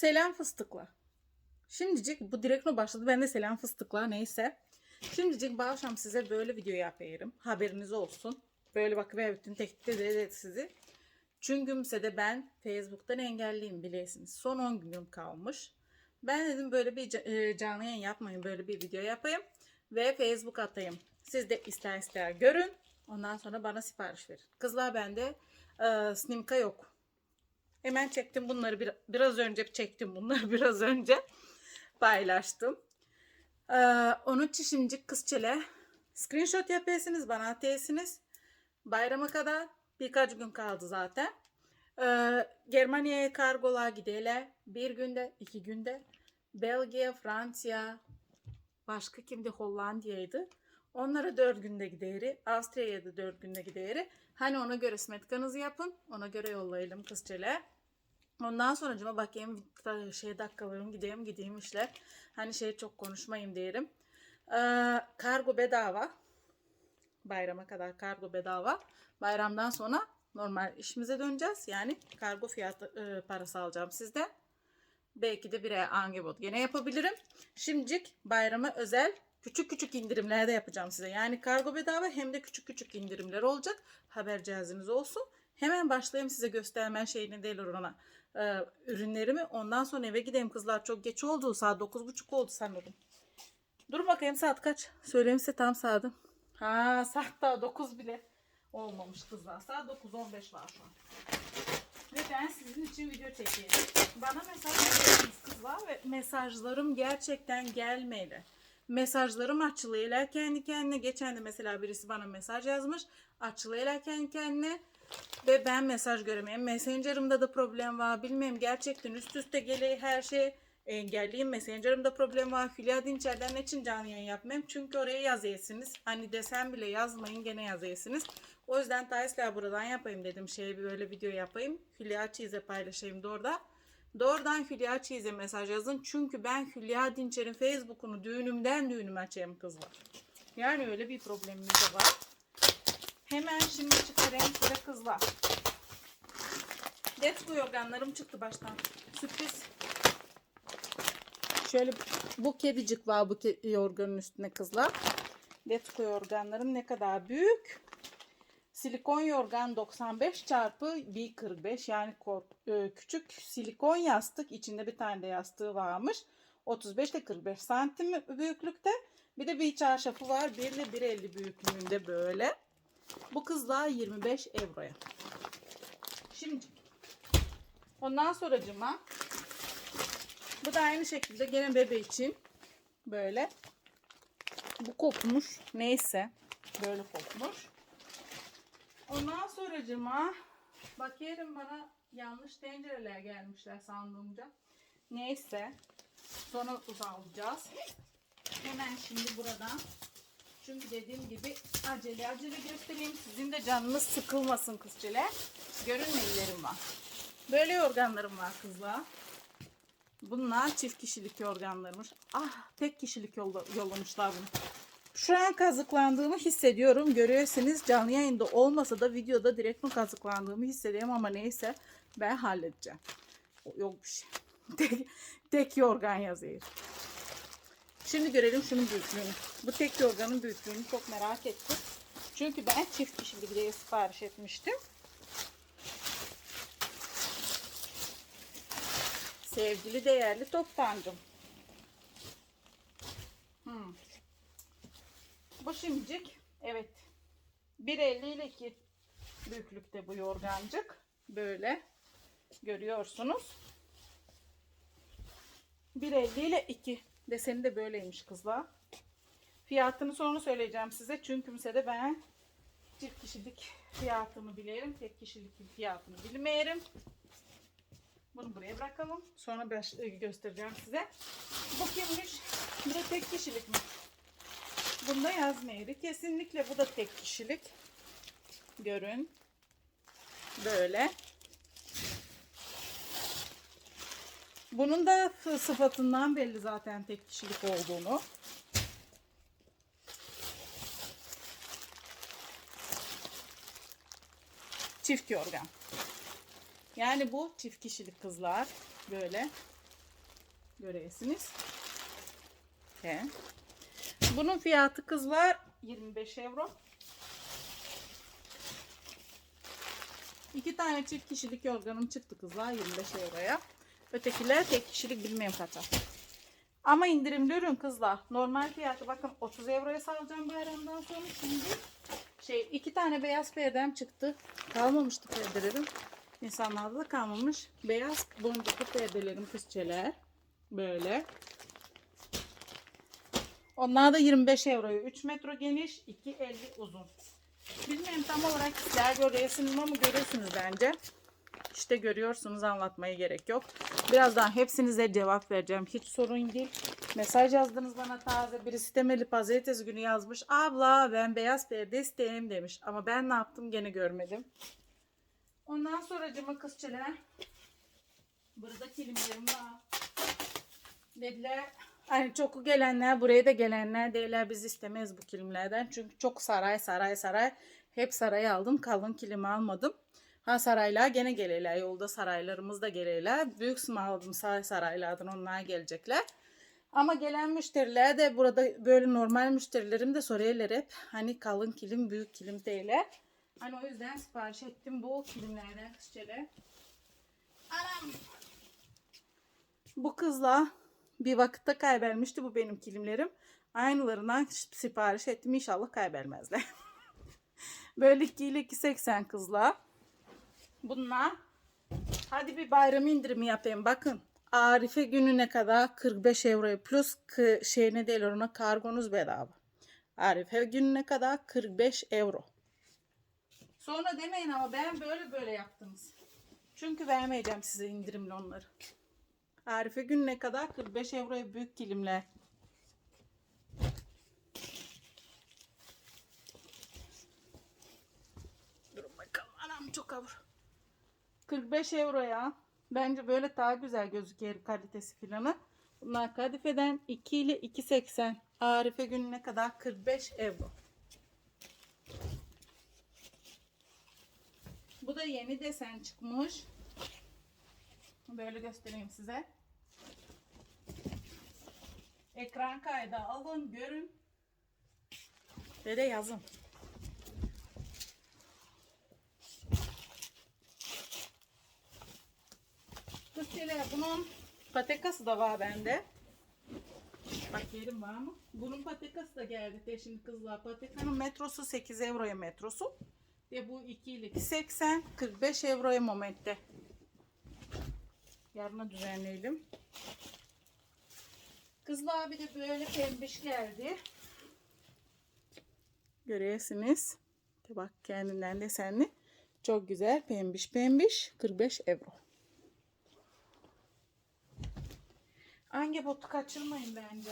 Selam fıstıkla. Şimdicik bu direkt mi başladı? Ben de selam fıstıkla neyse. Şimdicik bu akşam size böyle video yapıyorum. Haberiniz olsun. Böyle bak ve bütün tehdit ederek sizi. Çünkü de ben Facebook'tan engelliyim biliyorsunuz. Son 10 günüm kalmış. Ben dedim böyle bir e, canlı yayın yapmayın. Böyle bir video yapayım. Ve Facebook atayım. Siz de ister ister görün. Ondan sonra bana sipariş verin. Kızlar bende e, Snimka yok. Hemen çektim bunları. Bir, biraz önce çektim bunları. Biraz önce paylaştım. Ee, onun için şimdi screenshot yapıyorsunuz. Bana atıyorsunuz. Bayrama kadar birkaç gün kaldı zaten. Ee, Germanya'ya kargolar gideyle bir günde, iki günde. Belgiya, Fransa, başka kimdi? Hollandiya'ydı. Onlara dört günde gideri. Avusturya'ya da dört günde gideri. Hani ona göre smetkanızı yapın. Ona göre yollayalım kızçele. Ondan sonra cuma bakayım şey dakikalarım gideyim gideyim işler. Hani şey çok konuşmayayım diyelim. Ee, kargo bedava. Bayrama kadar kargo bedava. Bayramdan sonra normal işimize döneceğiz. Yani kargo fiyatı e, parası alacağım sizden. Belki de bir ay angebot gene yapabilirim. Şimdilik bayrama özel küçük küçük indirimler de yapacağım size. Yani kargo bedava hem de küçük küçük indirimler olacak. Haber cihazınız olsun. Hemen başlayayım size göstermen şeyini değil ona e, ürünlerimi. Ondan sonra eve gideyim kızlar. Çok geç oldu. Saat 9.30 oldu sanırım. Dur bakayım saat kaç? Söyleyeyim size tam saatim. Ha saat daha 9 bile olmamış kızlar. Saat 9.15 var şu an. Ve ben sizin için video çekeyim. Bana mesaj yazıyorsunuz kızlar ve mesajlarım gerçekten gelmedi. Mesajlarım açılıyorlar kendi kendine. Geçen de mesela birisi bana mesaj yazmış. Açılıyorlar kendi kendine. Ve ben mesaj göremiyorum. Messenger'ımda da problem var. Bilmiyorum gerçekten üst üste geliyor her şey. Engelliyim. Messenger'ımda problem var. Hülya Dinçer'den için canlı yayın yapmayayım. Çünkü oraya yazıyorsunuz. Hani desem bile yazmayın gene yazıyorsunuz. O yüzden Taysla buradan yapayım dedim. Şey böyle video yapayım. Hülya Çiz'e paylaşayım da orada. Doğrudan Hülya Çiz'e mesaj yazın. Çünkü ben Hülya Dinçer'in Facebook'unu düğünümden düğünüme açayım kızlar. Yani öyle bir problemimiz de var. Hemen şimdi çıkarayım size kızlar. Let's yorganlarım çıktı baştan. Sürpriz. Şöyle bu kedicik var bu yorganın üstüne kızlar. Let's yorganlarım ne kadar büyük. Silikon yorgan 95 çarpı 1.45 yani e, küçük silikon yastık. içinde bir tane de yastığı varmış. 35 ile 45 santim büyüklükte. Bir de bir çarşafı var. 1 ile 1.50 büyüklüğünde böyle. Bu kızlar 25 euroya. Şimdi ondan sonracıma bu da aynı şekilde gene bebe için böyle bu kopmuş neyse böyle kopmuş. Ondan sonracıma bakıyorum bana yanlış tencereler gelmişler sandığımca. Neyse sonra uzalacağız. Hemen şimdi buradan çünkü dediğim gibi acele acele göstereyim. Sizin de canınız sıkılmasın kızçeler. Görün neylerim var. Böyle yorganlarım var kızlar. Bunlar çift kişilik yorganlarmış. Ah tek kişilik yolla- yollamışlar bunu. Şu an kazıklandığımı hissediyorum. Görüyorsunuz canlı yayında olmasa da videoda direkt mi kazıklandığımı hissediyorum ama neyse ben halledeceğim. Yok bir şey. Tek, tek yorgan yazıyor. Şimdi görelim şunun büyüklüğünü. Bu tek yorganın büyüklüğünü çok merak ettim. Çünkü ben çift kişilik diye sipariş etmiştim. Sevgili değerli toptancım. Hmm. Bu şimdicik evet 1.50 ile 2 büyüklükte bu yorgancık. Böyle görüyorsunuz. 1.50 ile 2 deseni de böyleymiş kızlar. Fiyatını sonra söyleyeceğim size. Çünkü de ben çift kişilik fiyatını bilirim. Tek kişilik fiyatını bilmeyelim. Bunu buraya bırakalım. Sonra baş- göstereceğim size. Bu kimmiş? Bu da tek kişilik mi? Bunda yazmayı kesinlikle bu da tek kişilik. Görün. Böyle. Bunun da sıfatından belli zaten tek kişilik olduğunu. Çift yorgan. Yani bu çift kişilik kızlar. Böyle. Görüyorsunuz. He. Bunun fiyatı kızlar 25 euro. İki tane çift kişilik yorganım çıktı kızlar 25 euroya. Ötekiler tek kişilik bilmiyorum kaça. Ama indirimli ürün kızlar. Normal fiyatı bakın 30 euroya salacağım bayramdan sonra şimdi şey iki tane beyaz perdem çıktı. Kalmamıştı perdelerim. İnsanlarda da kalmamış. Beyaz boncuklu perdelerim kızçeler. Böyle. Onlar da 25 euroya. 3 metro geniş, 2.50 uzun. Bilmiyorum tam olarak sizler görüyorsunuz ama görüyorsunuz bence. İşte görüyorsunuz anlatmaya gerek yok. Birazdan hepsinize cevap vereceğim. Hiç sorun değil. Mesaj yazdınız bana taze. Birisi temeli pazartesi günü yazmış. Abla ben beyaz perde isteyeyim demiş. Ama ben ne yaptım gene görmedim. Ondan sonra cıma kızçeler. Burada kilimlerim var. Dediler hani çok gelenler buraya da gelenler değiller biz istemeyiz bu kilimlerden. Çünkü çok saray saray saray. Hep sarayı aldım kalın kilimi almadım. Ha saraylar gene gelirler yolda saraylarımız da gelirler. Büyük aldım saray saraylardan onlar gelecekler. Ama gelen müşteriler de burada böyle normal müşterilerim de soruyorlar hep. Hani kalın kilim büyük kilim değiller. Hani o yüzden sipariş ettim bu kilimlerden kızçeler. Anam. Bu kızla bir vakitte kaybetmişti bu benim kilimlerim. Aynılarından sipariş ettim. İnşallah kaybetmezler. Böyle 2 ile 2.80 kızla. Bunlar. Hadi bir bayram indirimi yapayım. Bakın. Arife gününe kadar 45 euro plus şey ne değil ona kargonuz bedava. Arife gününe kadar 45 euro. Sonra demeyin ama ben böyle böyle yaptınız. Çünkü vermeyeceğim size indirimli onları. Arife gününe kadar 45 euroya büyük kilimler. Durun bakalım. Anam çok ağır. 45 euroya. Bence böyle daha güzel gözüküyor kalitesi filanı. Bunlar kadifeden 2 ile 2.80. Arife gününe kadar 45 euro. Bu da yeni desen çıkmış. Böyle göstereyim size. Ekran kaydı alın, görün. Ve de yazın. Kızçeler bunun patekası da var bende. Bak yerim var mı? Bunun patekası da geldi şimdi kızlar. Patekanın metrosu 8 euroya metrosu. Ve bu 2 ile 80 45 euroya momentte. Yarına düzenleyelim. Kızlar bir de böyle pembiş geldi. Görüyorsunuz. Bak kendinden desenli. Çok güzel pembiş pembiş 45 euro. Hangi botu kaçırmayın bence.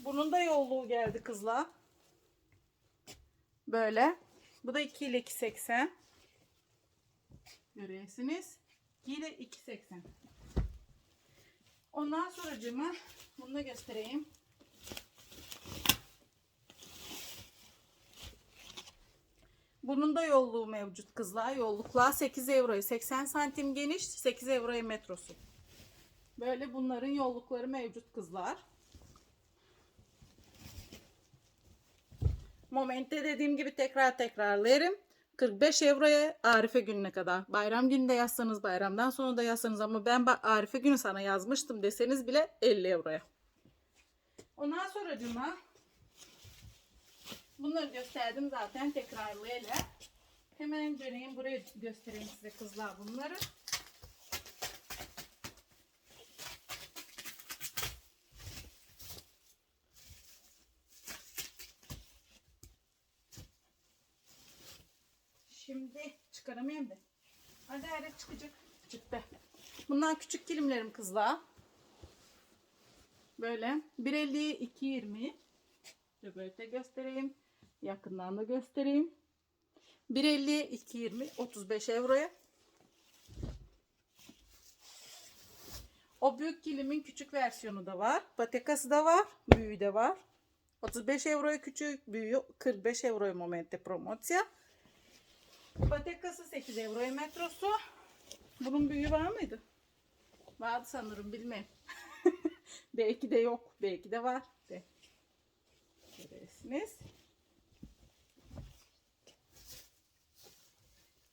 Bunun da yolluğu geldi kızlar. Böyle. Bu da 2 ile 2.80. Görüyorsunuz. 2 ile 2.80. Ondan sonra cıma bunu da göstereyim. Bunun da yolluğu mevcut kızlar. Yolluklar 8 euroya 80 santim geniş 8 euroya metrosu. Böyle bunların yollukları mevcut kızlar. Momente dediğim gibi tekrar tekrarlarım. 45 euroya Arife gününe kadar. Bayram günü de yazsanız bayramdan sonra da yazsanız ama ben Arife günü sana yazmıştım deseniz bile 50 euroya. Ondan sonra cuma bunları gösterdim zaten tekrarlayalım. Hemen döneyim buraya göstereyim size kızlar bunları. Şimdi çıkaramıyorum da. Hadi hadi çıkacak. Çıktı. Bunlar küçük kilimlerim kızlar. Böyle 1.50 2.20 Şöyle böyle de göstereyim. Yakından da göstereyim. 1.50 2.20 35 euroya. O büyük kilimin küçük versiyonu da var. Patekası da var. Büyüğü de var. 35 euroya küçük, büyüğü 45 euroya momente promosya. Patekası 8 euroya metrosu. Bunun büyüğü var mıydı? Vardı sanırım bilmem. belki de yok. Belki de var. De. Görüyorsunuz.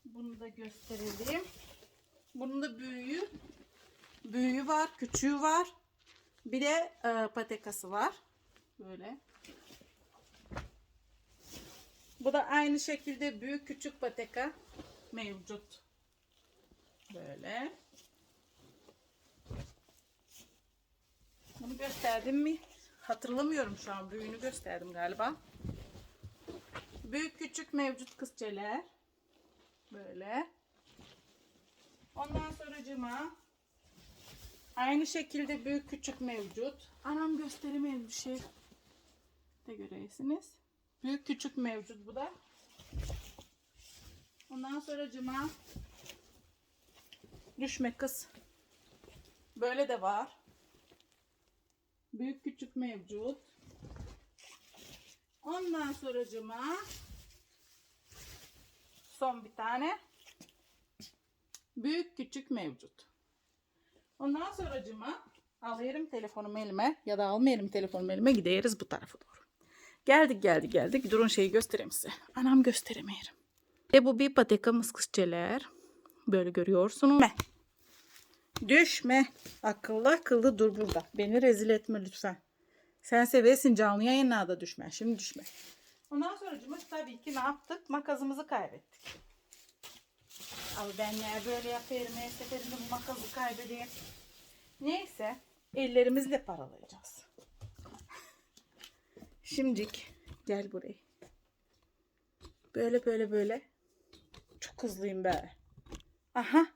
Bunu da gösterelim. Bunun da büyüğü. Büyüğü var. Küçüğü var. Bir de e, patekası var. Böyle. Bu da aynı şekilde büyük küçük pateka mevcut. Böyle. Bunu gösterdim mi? Hatırlamıyorum şu an. Büyüğünü gösterdim galiba. Büyük küçük mevcut kızçeler. Böyle. Ondan sonra cıma. Aynı şekilde büyük küçük mevcut. Anam gösteremeyiz bir şey. De göreyesiniz. Büyük küçük mevcut bu da. Ondan sonra cıma. Düşme kız. Böyle de var. Büyük küçük mevcut. Ondan sonra cıma. Son bir tane. Büyük küçük mevcut. Ondan sonra cıma alayım telefonumu elime ya da almayalım telefonumu elime gideriz bu tarafa doğru. Geldik geldik geldik. Durun şeyi göstereyim size. Anam gösteremeyelim. Ve bu bir pateka mıskızçeler. Böyle görüyorsunuz. Düşme. Düşme. Akıllı akıllı dur burada. Beni rezil etme lütfen. Sen seversin canlı yayınlarda düşme. Şimdi düşme. Ondan sonra cıma tabii ki ne yaptık? Makasımızı kaybettik. Abi ben ne böyle yapıyorum her seferinde bu makası kaybedeyim. Neyse ellerimizle paralayacağız. Şimdilik gel buraya. Böyle böyle böyle. Çok hızlıyım be. Aha.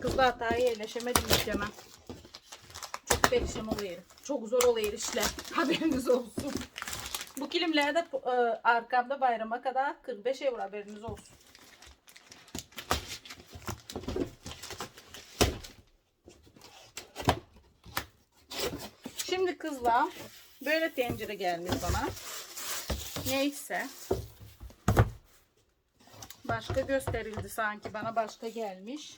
Kızla hataya yerleşemedim işleme. Çok perişan oluyor. Çok zor oluyor işler. Haberiniz olsun. Bu kilimlerde e, arkamda bayrama kadar 45 euro haberiniz olsun. Şimdi kızla böyle tencere gelmiş bana. Neyse. Başka gösterildi sanki bana başka gelmiş.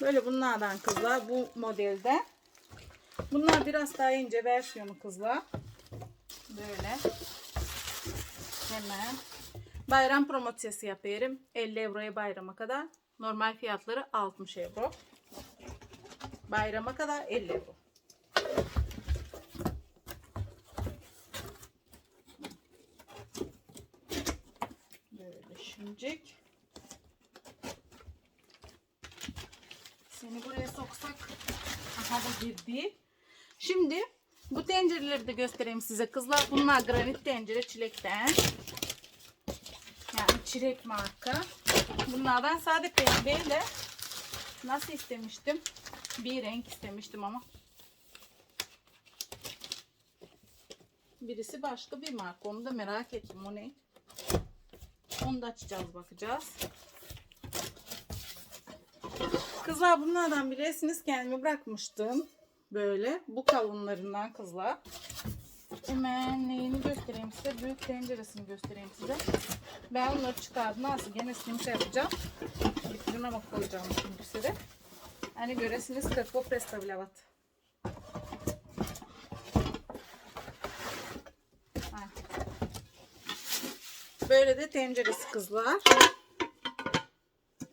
Böyle bunlardan kızlar bu modelde. Bunlar biraz daha ince versiyonu kızlar. Böyle. Hemen. Bayram promosyası yapıyorum. 50 euroya bayrama kadar. Normal fiyatları 60 euro. Bayrama kadar 50 euro. Böyle şimdilik. Seni buraya soksak aha da girdi. Şimdi bu tencereleri de göstereyim size kızlar. Bunlar granit tencere çilekten. Yani çilek marka. Bunlardan sade pembeyle nasıl istemiştim? Bir renk istemiştim ama. Birisi başka bir marka. Onu da merak ettim. O ne? Onu da açacağız bakacağız. Kızlar bunlardan bilesiniz kendime bırakmıştım. Böyle bu kavunlarından kızlar. Hemen neyini göstereyim size. Büyük tenceresini göstereyim size. Ben onları çıkardım. Nasıl gene şey yapacağım. Bitirime ama koyacağım şimdi size. Hani göresiniz kako представляват. Ha. Böyle de tenceresi kızlar.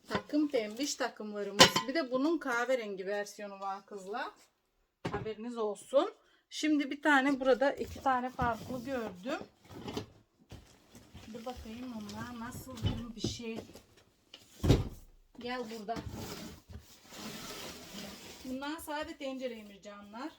Takım pembiş takımlarımız. Bir de bunun kahverengi versiyonu var kızlar. Haberiniz olsun. Şimdi bir tane burada iki tane farklı gördüm. Bir bakayım onlar nasıl bir şey. Gel burada. Bunlar sade tencereymiş canlar.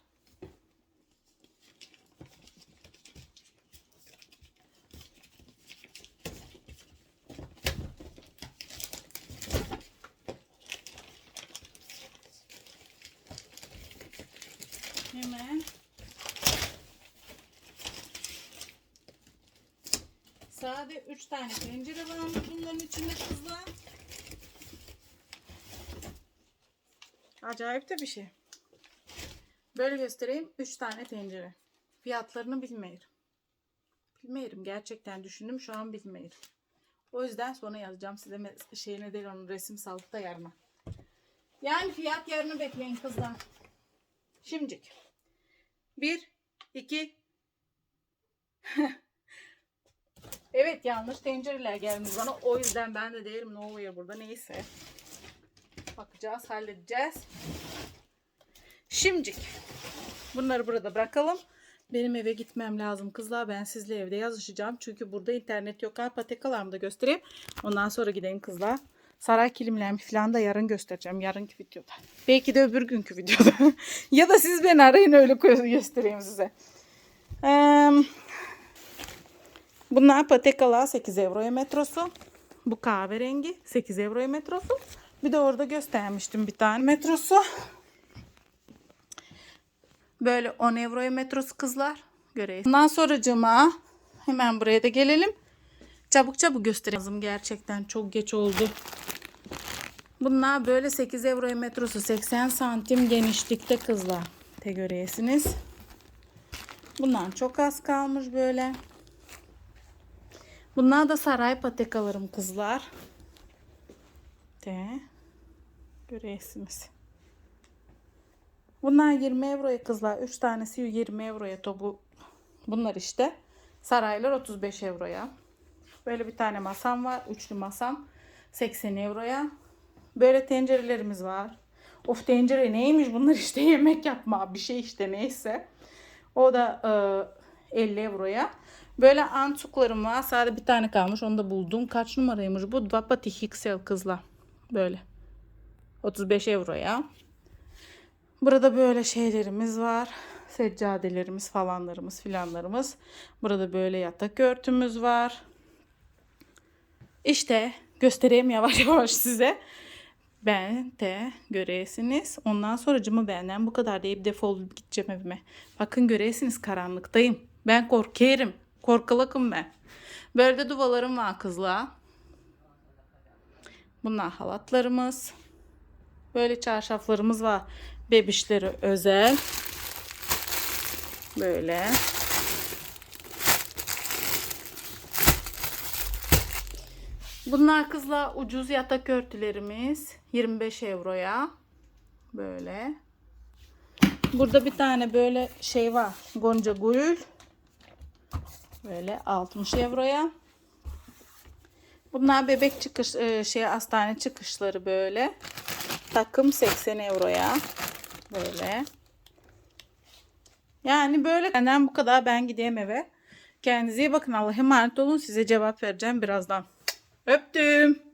Hemen Sade 3 tane tencere varmış bunların içinde kızlar. Acayip de bir şey. Böyle göstereyim. 3 tane tencere. Fiyatlarını bilmiyorum. Bilmiyorum. Gerçekten düşündüm. Şu an bilmiyorum. O yüzden sonra yazacağım size me- şey ne değil onun resim saldık da yarına. Yani fiyat yarını bekleyin kızlar. Şimdicik. Bir, iki. evet yanlış tencereler gelmiş bana. O yüzden ben de değerim ne oluyor burada neyse. Bakacağız halledeceğiz. Şimdicik. Bunları burada bırakalım. Benim eve gitmem lazım kızlar. Ben sizle evde yazışacağım. Çünkü burada internet yok. Patekalarımı da göstereyim. Ondan sonra gidelim kızlar. Saray kilimlerimi falan da yarın göstereceğim. Yarınki videoda. Belki de öbür günkü videoda. ya da siz beni arayın öyle gö- göstereyim size. Ee, bunlar patekalar 8 euroya metrosu. Bu kahverengi 8 euroya metrosu. Bir de orada göstermiştim bir tane metrosu. Böyle 10 euroya metrosu kızlar. Göreyiz. Ondan sonra cuma hemen buraya da gelelim. Çabuk çabuk göstereyim. Gerçekten çok geç oldu. Bunlar böyle 8 euroya metrosu 80 santim genişlikte kızlar. Te göreyesiniz. Bunlar çok az kalmış böyle. Bunlar da saray patekalarım kızlar. Te göreyesiniz. Bunlar 20 euroya kızlar. 3 tanesi 20 euroya topu. Bunlar işte. Saraylar 35 euroya. Böyle bir tane masam var. Üçlü masam. 80 euroya. Böyle tencerelerimiz var. Of tencere neymiş bunlar işte yemek yapma bir şey işte neyse. O da e, 50 euroya. Böyle antuklarım var. Sadece bir tane kalmış. Onu da buldum. Kaç numaraymış bu? Vapati XL kızla. Böyle. 35 euroya. Burada böyle şeylerimiz var. Seccadelerimiz falanlarımız filanlarımız. Burada böyle yatak örtümüz var. İşte göstereyim yavaş yavaş size. Ben de göresiniz. Ondan sonra cımı benden bu kadar deyip defolup gideceğim evime. Bakın göresiniz karanlıktayım. Ben korkarım. Korkalakım ben. Böyle de duvalarım var kızlar. Bunlar halatlarımız. Böyle çarşaflarımız var. Bebişleri özel. Böyle. Bunlar kızla ucuz yatak örtülerimiz. 25 euroya. Böyle. Burada bir tane böyle şey var. Gonca gül. Böyle 60 euroya. Bunlar bebek çıkış e, şey hastane çıkışları böyle. Takım 80 euroya. Böyle. Yani böyle benden bu kadar ben gideyim eve. Kendinize iyi bakın. Allah'a emanet olun. Size cevap vereceğim birazdan. Öptüm.